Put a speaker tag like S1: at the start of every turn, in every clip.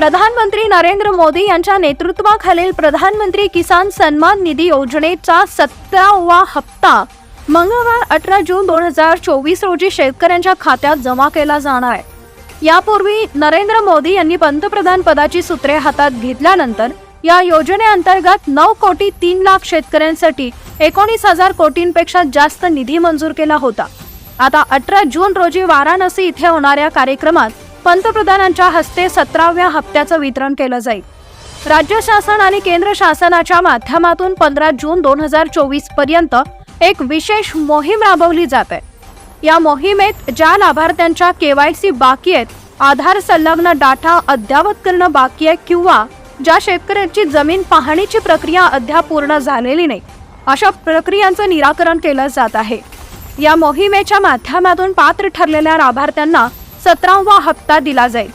S1: प्रधानमंत्री नरेंद्र मोदी यांच्या नेतृत्वाखालील प्रधानमंत्री किसान सन्मान निधी योजनेचा सतरावा हप्ता मंगळवार अठरा जून दोन हजार चोवीस रोजी शेतकऱ्यांच्या खात्यात जमा केला जाणार आहे. यापूर्वी नरेंद्र मोदी यांनी पंतप्रधान पदाची सूत्रे हातात घेतल्यानंतर या योजनेअंतर्गत नऊ कोटी तीन लाख शेतकऱ्यांसाठी एकोणीस हजार कोटींपेक्षा जास्त निधी मंजूर केला होता. आता अठरा जून रोजी वाराणसी इथे होणाऱ्या कार्यक्रमात पंतप्रधानांच्या हस्ते सतराव्या हप्त्याचं वितरण केलं जाईल. राज्य शासन आणि केंद्र शासनाच्या माध्यमातून पंधरा जून दोन हजार चोवीसपर्यंत एक विशेष मोहीम राबवली जात. आहे या मोहिमेत ज्या लाभार्थ्यांच्या केवायसी बाकी आहेत आधार संलग्न डाटा अद्ययावत करणं बाकी आहे किंवा ज्या शेतकऱ्यांची जमीन पाहणीची प्रक्रिया अद्याप पूर्ण झालेली नाही अशा प्रक्रियांचं निराकरण केलं जात आहे. या मोहिमेच्या माध्यमातून पात्र ठरलेल्या लाभार्थ्यांना सतरावा हप्ता दिला जाईल.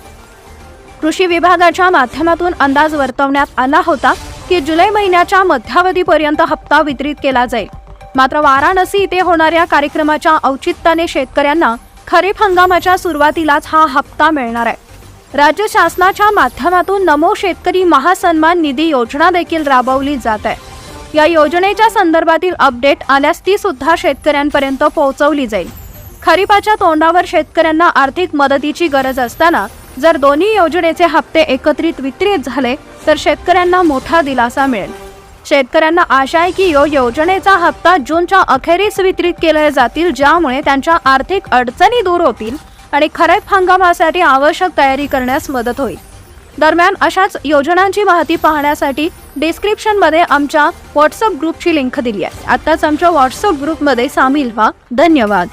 S1: कृषी विभागाच्या माध्यमातून अंदाज वर्तवण्यात आला होता की जुलै महिन्याच्या मध्यावधीपर्यंत हप्ता वितरित केला जाईल. मात्र वाराणसी इथे होणाऱ्या कार्यक्रमाच्या औचित्याने शेतकऱ्यांना खरीप हंगामाच्या सुरुवातीलाच हा हप्ता मिळणार आहे. राज्य शासनाच्या माध्यमातून नमो शेतकरी महासन्मान निधी योजना देखील राबवली जात आहे. या योजनेच्या संदर्भातील अपडेट आल्यास ती सुद्धा शेतकऱ्यांपर्यंत पोहोचवली जाईल. खरीपाच्या तोंडावर शेतकऱ्यांना आर्थिक मदतीची गरज असताना जर दोन्ही योजनेचे हप्ते एकत्रित वितरित झाले तर शेतकऱ्यांना मोठा दिलासा मिळेल. शेतकऱ्यांना आशा आहे की यो योजनेचा हप्ता जूनच्या अखेरीस वितरित केले जातील ज्यामुळे त्यांच्या आर्थिक अडचणी दूर होतील आणि खरीप हंगामासाठी आवश्यक तयारी करण्यास मदत होईल. दरम्यान अशाच योजनांची माहिती पाहण्यासाठी डिस्क्रिप्शनमध्ये आमच्या व्हॉट्सअप ग्रुपची लिंक दिली आहे. आत्ताच आमच्या व्हॉट्सअप ग्रुपमध्ये सामील व्हा. धन्यवाद.